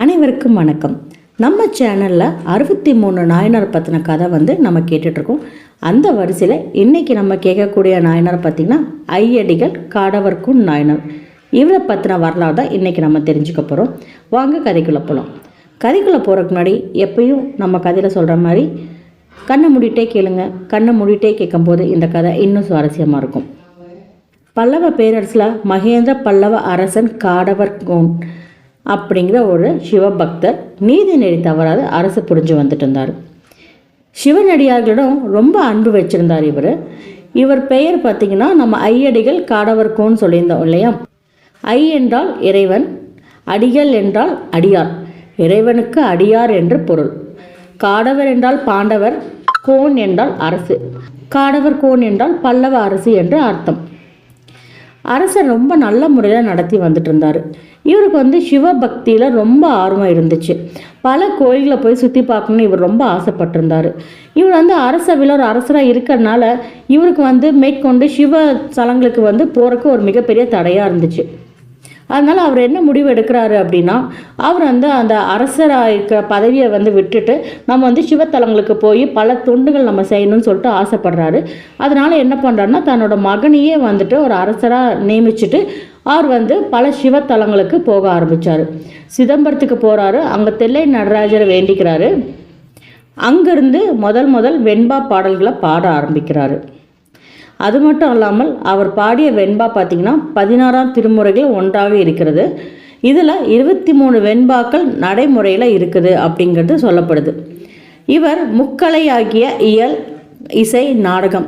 அனைவருக்கும் வணக்கம். நம்ம சேனலில் அறுபத்தி மூணு நாயனார் பற்றின கதை வந்து நம்ம கேட்டுட்ருக்கோம். அந்த வரிசையில் இன்றைக்கி நம்ம கேட்கக்கூடிய நாயனார் பார்த்திங்கன்னா ஐயடிகள் காடவர்க்கும் நாயனார். இவரை பற்றின வரலாறு தான் இன்றைக்கி நம்ம தெரிஞ்சுக்க போகிறோம் வாங்க கதைக்குள்ளே போகலாம் கதைக்குள்ளே போகிறதுக்கு முன்னாடி எப்பயும் நம்ம கதையில் சொல்கிற மாதிரி கண்ணை மூடிட்டே கேளுங்க. கண்ணை மூடிட்டே கேட்கும்போது இந்த கதை இன்னும் சுவாரஸ்யமாக இருக்கும். பல்லவ பேரரசில் மகேந்திர பல்லவ அரசன் காடவர் கோன். அப்படிங்கிற ஒரு சிவபக்தர் நீதி நெறி தவறாது அரசு புரிஞ்சு வந்துட்டு இருந்தார். சிவனடியார்களிடம் ரொம்ப அன்பு வச்சிருந்தார் இவர். இவர் பெயர் பார்த்தீங்கன்னா நம்ம ஐயடிகள் காடவர் கோன் சொல்லியிருந்தோம் இல்லையா? ஐ என்றால் இறைவன் அடிகள் என்றால் அடியார். இறைவனுக்கு அடியார் என்று பொருள். காடவர் என்றால் பாண்டவர் கோன் என்றால் அரசு. காடவர் கோன் என்றால் பல்லவ அரசு என்று அர்த்தம். அரசர் ரொம்ப நல்ல முறையில் நடத்தி வந்துட்டு இருந்தார் இவருக்கு வந்து சிவபக்தியில் ரொம்ப ஆர்வம் இருந்துச்சு. பல கோயில்களை போய் சுற்றி பார்க்கணும்னு இவர் ரொம்ப ஆசைப்பட்டிருந்தார். இவர் வந்து அரசவில் ஒரு அரசராக இருக்கிறனால இவருக்கு வந்து மேற்கொண்டு சிவ ஸ்தலங்களுக்கு வந்து போகிறக்கு ஒரு மிகப்பெரிய தடையாக இருந்துச்சு. அதனால் அவர் என்ன முடிவு எடுக்கிறாரு அப்படின்னா அவர் வந்து அந்த அரசராக இருக்கிற பதவியை வந்து விட்டுட்டு நம்ம வந்து சிவத்தலங்களுக்கு போய் பல தொண்டுகள் நம்ம செய்யணும்னு சொல்லிட்டு ஆசைப்படுறாரு. அதனால் என்ன பண்ணுறாருன்னா தன்னோட மகனையே வந்துட்டு ஒரு அரசராக நியமிச்சுட்டு அவர் வந்து பல சிவத்தலங்களுக்கு போக ஆரம்பித்தார் சிதம்பரத்துக்கு போகிறாரு அங்கே தெல்லை நடராஜரை வேண்டிக்கிறாரு. அங்கேருந்து முதல் முதல் வெண்பா பாடல்களை பாட ஆரம்பிக்கிறாரு. அது மட்டும் இல்லாமல் அவர் பாடிய வெண்பா பார்த்திங்கன்னா பதினாறாம் திருமுறைகள் ஒன்றாக இருக்கிறது. இதில் இருபத்தி மூணு வெண்பாக்கள் நடைமுறையில் இருக்குது அப்படிங்கிறது சொல்லப்படுது. இவர் முக்கலையாகிய இயல் இசை நாடகம்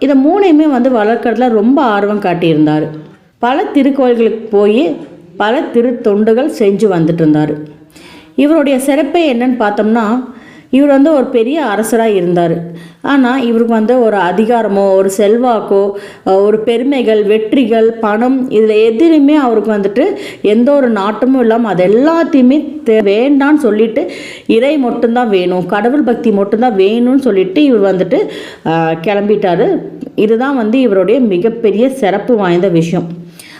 இதை மூணையுமே வந்து வளர்க்குறதுல ரொம்ப ஆர்வம் காட்டியிருந்தார். பல திருக்கோயில்களுக்கு போய் பல திருத்தொண்டுகள் செஞ்சு வந்துட்டு இருந்தார். இவருடைய சிறப்பே என்னன்னு பார்த்தோம்னா இவர் வந்து ஒரு பெரிய அரசராக இருந்தார். ஆனால் இவருக்கு வந்து ஒரு அதிகாரமோ ஒரு செல்வாக்கோ ஒரு பெருமைகள் வெற்றிகள் பணம் இதில் எதுலையுமே அவருக்கு வந்துட்டு எந்த ஒரு நாட்டமும் இல்லாமல் அது எல்லாத்தையுமே தே- வேண்டான்னு சொல்லிட்டு இறை மட்டும்தான் வேணும் கடவுள் பக்தி மட்டும்தான் வேணும்னு சொல்லிட்டு இவர் வந்துட்டு கிளம்பிட்டார் கிளம்பிட்டாரு. இதுதான் வந்து இவருடைய மிகப்பெரிய சிறப்பு வாய்ந்த விஷயம்.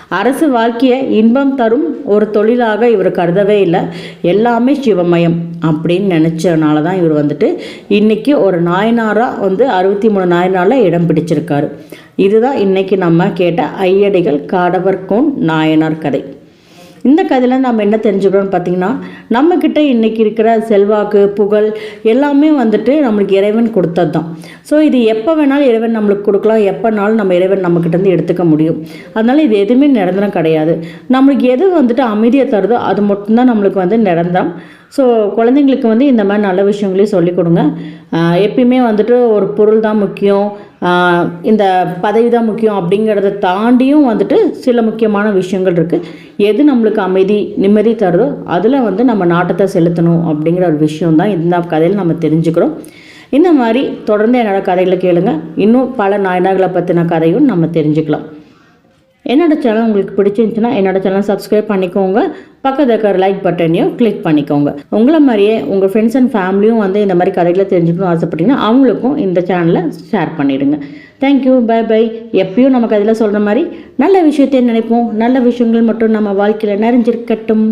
அரசு வாழ்க்கையை இன்பம் தரும் ஒரு தொழிலாக இவர் கருதவே இல்லை. எல்லாமே சிவமயம் அப்படின்னு நினச்சனால தான் இவர் வந்துட்டு இன்றைக்கி ஒரு நாயனாராக வந்து அறுபத்தி மூணு நாயனாரில் இடம் பிடிச்சிருக்காரு. இதுதான் இன்றைக்கி நம்ம கேட்ட ஐயடிகள் காடவர்கோன் நாயனார் கதை. இந்த கதையில் நம்ம என்ன தெரிஞ்சுக்கிறோம்னு பார்த்தீங்கன்னா நம்மக்கிட்ட இன்றைக்கி இருக்கிற செல்வாக்கு புகழ் எல்லாமே வந்துட்டு நம்மளுக்கு இறைவன் கொடுத்தது தான் ஸோ இது எப்போ வேணாலும் இறைவன் நம்மளுக்கு கொடுக்கலாம். எப்போனாலும் நம்ம இறைவன் நம்மக்கிட்டேருந்து எடுத்துக்க முடியும். அதனால் இது எதுவுமே நிரந்தரம் கிடையாது. நம்மளுக்கு எது வந்துட்டு அமைதியை தருதோ அது மட்டும்தான் நம்மளுக்கு வந்து நிரந்தரம். ஸோ குழந்தைங்களுக்கு வந்து இந்த மாதிரி நல்ல விஷயங்களையும் சொல்லிக் கொடுங்க. எப்பயுமே வந்துட்டு ஒரு பொருள் தான் முக்கியம். இந்த பதவி தான் முக்கியம் அப்படிங்கிறத தாண்டியும் வந்துட்டு சில முக்கியமான விஷயங்கள் இருக்குது எது நம்மளுக்கு அமைதி நிம்மதி தருதோ அதில் வந்து நம்ம நாட்டத்தை செலுத்தணும் அப்படிங்கிற ஒரு விஷயம் தான் இந்த கதையில் நம்ம தெரிஞ்சுக்கிறோம். இந்த மாதிரி தொடர்ந்து என்னோடய கதைகளை கேளுங்க. இன்னும் பல நாயனர்களை பற்றின கதையும் நம்ம தெரிஞ்சுக்கலாம். என்னோட சேனல் உங்களுக்கு பிடிச்சிருந்துச்சுன்னா என்னோட சேனல் சப்ஸ்கிரைப் பண்ணிக்கோங்க. பக்கத்தில் இருக்கிற லைக் பட்டனையும் கிளிக் பண்ணிக்கோங்க. உங்களை மாதிரியே உங்கள் ஃப்ரெண்ட்ஸ் அண்ட் ஃபேமிலியும் வந்து இந்த மாதிரி கதைகளை தெரிஞ்சுக்கணும்னு ஆசைப்பட்டீங்கன்னா அவங்களுக்கும் இந்த சேனலை ஷேர் பண்ணிடுங்க. தேங்க்யூ பை பை எப்பயும் நமக்கு அதில் சொல்கிற மாதிரி நல்ல விஷயத்தையும் நினைப்போம். நல்ல விஷயங்கள் மட்டும் நம்ம வாழ்க்கையில் நிறைஞ்சிருக்கட்டும்.